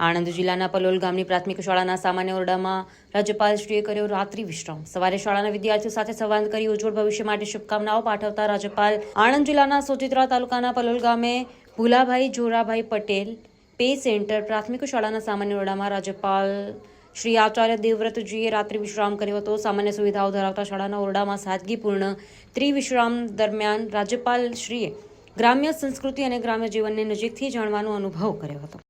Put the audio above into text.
આણંદ જિલ્લાના પલોલ ગામની પ્રાથમિક શાળાના સામાન્ય ઓરડામાં રાજ્યપાલશ્રીએ કર્યો રાત્રિ વિશ્રામ. સવારે શાળાના વિદ્યાર્થીઓ સાથે સંવાદ કરી ઉજ્જવળ ભવિષ્ય માટે શુભકામનાઓ પાઠવતા રાજ્યપાલ આણંદ જિલ્લાના સોજિત્રા તાલુકાના પલોલ ગામે ભુલાભાઈ જોરાભાઈ પટેલ પે સેન્ટર પ્રાથમિક શાળાના સામાન્ય ઓરડામાં રાજ્યપાલ શ્રી આચાર્ય દેવવ્રતજીએ રાત્રિ વિશ્રામ કર્યો હતો. સામાન્ય સુવિધાઓ ધરાવતા શાળાના ઓરડામાં સાદગીપૂર્ણ ત્રિવિશ્રામ દરમિયાન રાજ્યપાલ શ્રીએ ગ્રામ્ય સંસ્કૃતિ અને ગ્રામ્ય જીવનને નજીકથી જાણવાનો અનુભવ કર્યો હતો.